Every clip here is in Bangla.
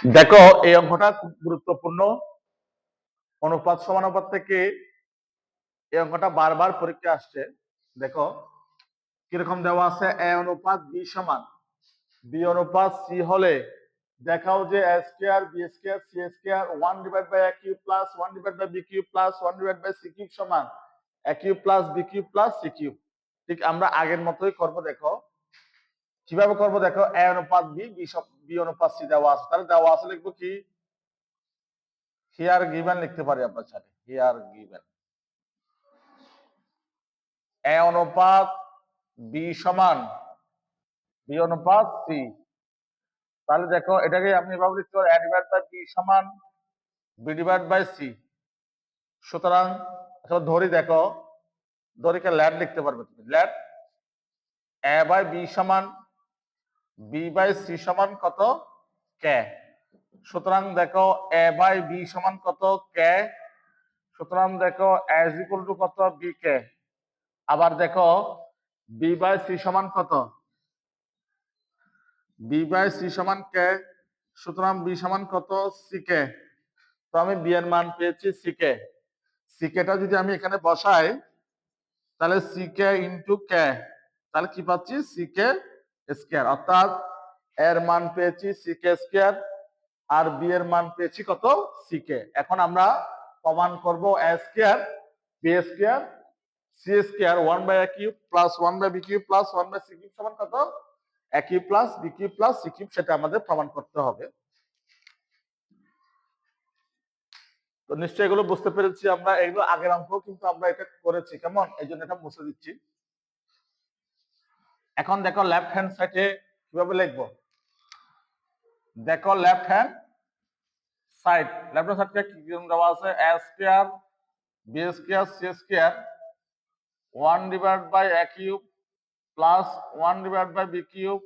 দেখো, এই অঙ্কটা খুব গুরুত্বপূর্ণ। অনুপাত সমানুপাত থেকে এই অঙ্কটা বারবার পরীক্ষা আসছে। দেখো, কীরকম দেওয়া আছে? এ অনুপাত বি সমান। বি অনুপাত সি হলে দেখাও যে A square, B square, C square, one divide by A cube plus, one divide by B cube plus, one divide by C cube সমান। A cube plus, B cube plus, C cube. ঠিক আমরা আগের মতোই করব, দেখো। কীভাবে করব দেখো এ অনুপাত বি বি অনুপাত সি দেওয়া আছে। তাহলে দেওয়া আছে লিখব কি? হিয়ার গিভেন লিখতে পারি আমরা চাইলে হিয়ার গিভেন এ অনুপাত বি সমান বি অনুপাত সি তাহলে দেখো, এটাকে আপনি এভাবে লিখতে পারেন এ ডিভাইড বাই বি সমান বি ডিভাইড বাই সি সুতরাং ধরি দেখো ধরিকে ল্যাড লিখতে পারবে তুমি। ল্যাড এ বাই বি সমান বি বাই সি সমান কত? কে সুতরাং দেখো এ বাই বি সমান কত? কে সুতরাং দেখো এজ ইকুয়াল টু কত? বি কে আবার দেখো বি বাই সি সমান কত? বি বাই সি সমান কে সুতরাং বি সমান কত? সি কে তো আমি বি এর মান পেয়েছি সি কে সি কেটা যদি আমি এখানে বসাই, তাহলে সি কে ইন্টু কে তাহলে কি পাচ্ছি? C K square. অর্থাৎ এর মান পেয়েছি সি কে স্কোয়ার আর বি এর মান পেয়েছি কত সি কে এখন আমরা প্রমাণ করব A square B square C square one by A cube plus one by B cube plus one by C cube সমান কত? A cube plus B cube plus C cube সেটা আমাদের প্রমাণ করতে হবে। তো নিশ্চয়ই এগুলো বুঝতে পেরেছি আমরা, এগুলো আগের অঙ্ক কিন্তু আমরা এটা করেছি, কেমন? এই জন্য এটা মুছে দিচ্ছি। এখন দেখো লেফট হ্যান্ড সাইডে কীভাবে লিখব? দেখো left hand side left hand সাইডে কি দেওয়া আছে? A square B square C square one divide by A cube plus one divide by B cube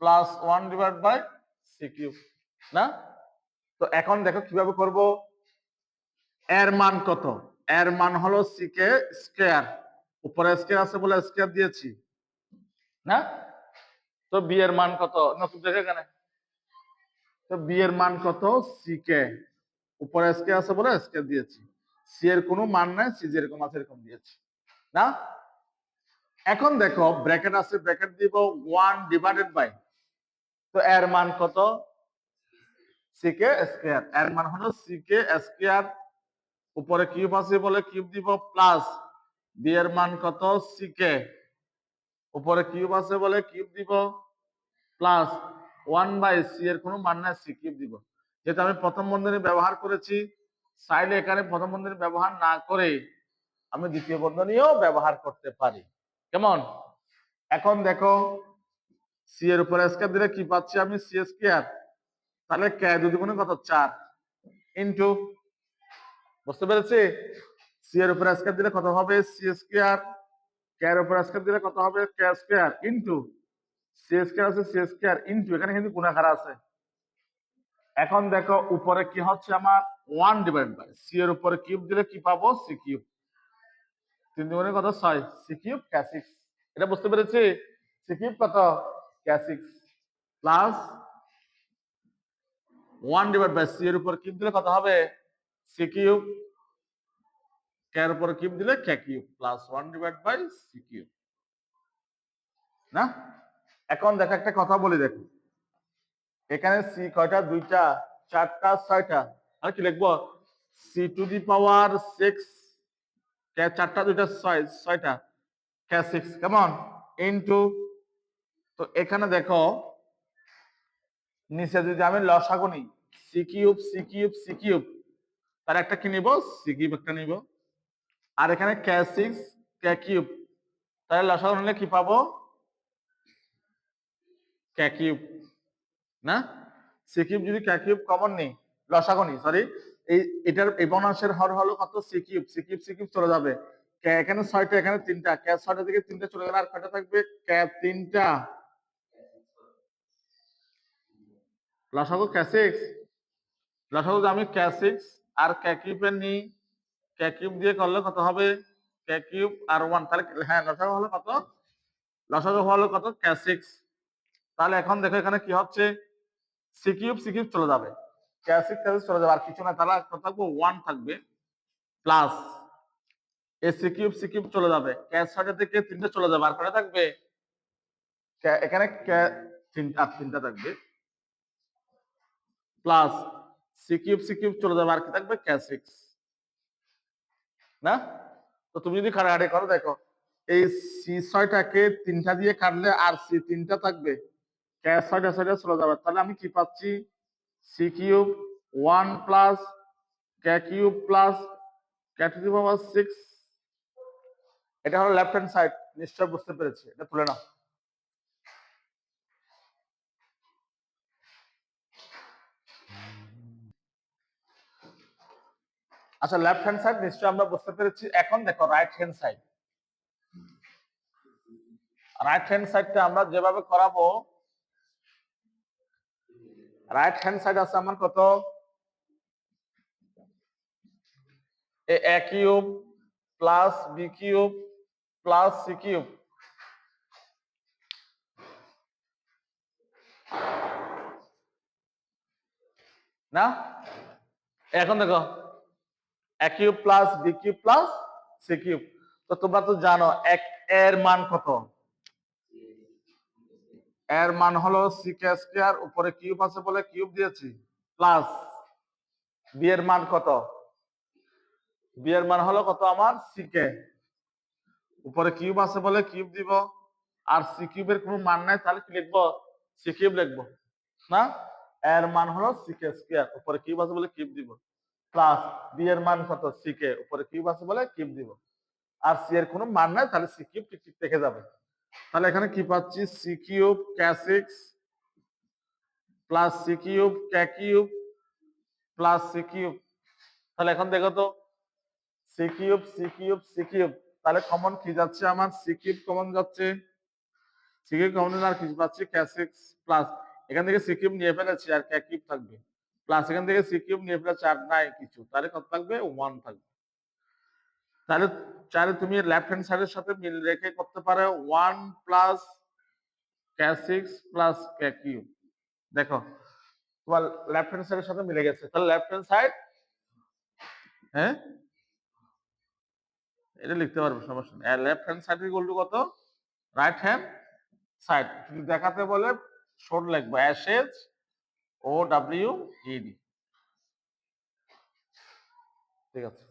plus one divide by C cube না? তো এখন দেখো কীভাবে করব? এর মান কত? এর মান হলো সি কে স্কয়ার উপরে স্কয়ার আছে বলে স্কয়ার দিয়েছি। না? তো বি এর মান কত? নতুন দেখে এখানে তো বি এর মান কত? সি কে উপরে এসকে আছে বলে এসকে দিয়েছি। সি এর কোনো মান নাই সি যেরকম আছে এরকম দিয়েছি। না? এখন দেখো ব্র্যাকেট আছে ব্র্যাকেট দিব ওয়ান ডিভাইডেড বাই তো এর মান কত? সি কে স্কয়ার এর মান হলো সি কে স্কয়ার উপরে কিউব আছে বলে কিউব দিব প্লাস বি এর মান কত? সি কে উপরে কিউব আছে বলে কিউব দিব প্লাস ওয়ান বাই সি এর কোনো মান নাই সি কিউব দিব। যেটা আমি প্রথম বন্ধনী ব্যবহার করেছি, চাইলে এখানে প্রথম বন্ধনী ব্যবহার না করে আমি দ্বিতীয় বন্ধনীও ব্যবহার করতে পারি। কেমন? এখন দেখো সি এর উপরে স্কয়ার দিলে কি পাচ্ছি আমি? সি স্কয়ার তাহলে কে দুই দুগুণে কত? চার। ইনটু বুঝতে পেরেছি? সি এর উপরে স্কয়ার দিলে কত হবে? সি স্কয়ার কে এর উপরে স্কয়ার দিলে কত হবে K square into C square আছে সি স্কয়ার ইনটু এখানে কিন্তু গুণাকার আছে। এখন দেখো, উপরে কি হচ্ছে আমার? ওয়ান ডিভাইড বাই সি এর উপরে কিউব দিলে কি পাবো? সি কিউব তিন দুগুণে কত? ছয়। সি কিউব কে এটা বুঝতে পেরেছি? সি কিউব কত? K six plus one divide by C এর উপর কিউব দিলে কত হবে? সি কিউব এর উপর কিউব দিলে K cube plus one divide by C cube না? এখন দেখো একটা কথা বলি দেখো। এখানে সি কয়টা? দুইটা, চারটা, ছয়টা? আর কি লিখব? C to the power six চারটা, দুইটা, ছয়, ছয়টা কে সিক্স কেমন ইনটু তো এখানে দেখো, নিচে যদি আমি লসাগু নিই C cube C cube C cube তার একটা কি নিব? সি কিউব একটা নিব। আর এখানে কে সিক্স কে কিউব তাহলে লসাগু নিলে কি পাবো? কে কিউব না? সি কিউব যদি কে কিউব কমন নেই, লসাগু নেই সরি এই, এটার এই হর হলো কত? C cube C cube C cube চলে যাবে। কে, এখানে ছয়টা, এখানে তিনটা। কে ছয়টা থেকে তিনটা চলে গেলে আর কয়টা থাকবে? কে তিনটা? লসাগু কে সিক্স লসাগু আমি কে সিক্স আর কে কিউবের নিই কে কিউব দিয়ে করলে কত হবে? কে কিউব আর ওয়ান তাহলে হ্যাঁ লসাগু হলো কত? লসাগু হলো কত? কে সিক্স তাহলে এখন দেখো এখানে কি হচ্ছে? সি কিউব সি কিউব চলে যাবে। ক্যাশ সিক্স চলে যাবে। আর কিছু না, তাহলে কত থাকবে? ওয়ান থাকবে। Plus A C cube C cube চলে যাবে। ক্যাশ ছয়টা থেকে তিনটা চলে যাবে। আর কটা থাকবে? এখানে কে- তিনটা তিনটা থাকবে। Plus C cube C cube চলে যাবে। আর কি থাকবে? ক্যাশ সিক্স না? তো তুমি যদি কাটাকাটি করো, দেখো, এই সি ছয়টাকে তিনটা দিয়ে কাটলে আর সি তিনটা থাকবে। ছয়টা ছয়টা চলে যাবে। তাহলে আমি কি পাচ্ছি? C cube one plus K cube plus K to the power six এটা হলো লেফট হ্যান্ড সাইড নিশ্চয় বুঝতে পেরেছি। এটা তুলে নাও। আচ্ছা লেফট হ্যান্ড সাইড নিশ্চয় আমরা বুঝতে পেরেছি। এখন দেখো right hand side right hand সাইডটা আমরা যেভাবে করাবো রাইট হ্যান্ড সাইড আছে আমার কত? A cube plus B cube plus C cube না? এখন দেখো। Cube plus B cube plus C cube তো তোমরা তো জানো, এক এর মান কত? এর মান হলো সিক স্কয়ার উপরে কিউব আছে বলে কিউব দিয়েছি প্লাস বি এর মান কত? বি এর মান হলো কত আমার? সিকে উপরে কিউব আছে বলে কিউব দিব, আর সি কিউবের কোনো মান নাই, তাহলে কি লিখব? সি কিউব লিখব, না? এর মান হলো সিকে স্কয়ার উপরে কিউব আছে বলে কিউব দিব। প্লাস বি এর মান কত? সি কে উপরে কিউব আছে বলে কিউব দিব। আর সি এর কোনো মান নাই, তাহলে সি কিউব ঠিক ঠিক থেকে যাবে। তাহলে এখানে কি পাচ্ছি? C cube K plus C cube K cube plus C cube তাহলে এখন দেখো তো C cube C cube C cube তাহলে কমন কি যাচ্ছে আমার? সি কিউব কমন যাচ্ছে। সি কিউব কমন আর কি পাচ্ছি? কে সিক্স প্লাস এখান থেকে সি কিউব নিয়ে ফেলেছি, আর কে কিউব থাকবে। প্লাস এখান থেকে সি কিউব নিয়ে ফেলেছি আর নাই কিছু, তাহলে কত থাকবে? ওয়ান থাকবে। তাহলে চাইলে তুমি লেফট হ্যান্ড সাইডের সাথে মিল রেখে করতে পারো one plus K six plus K cube দেখো, তোমার লেফট হ্যান্ড সাইডের সাথে মিলে গেছে। তাহলে লেফট হ্যান্ড সাইড হ্যাঁ? এটা লিখতে পারব, সমস্যা নেই। Left hand side equal to কত? রাইট হ্যান্ড সাইড যদি দেখাতে বলে লিখব S H O W E D ঠিক আছে।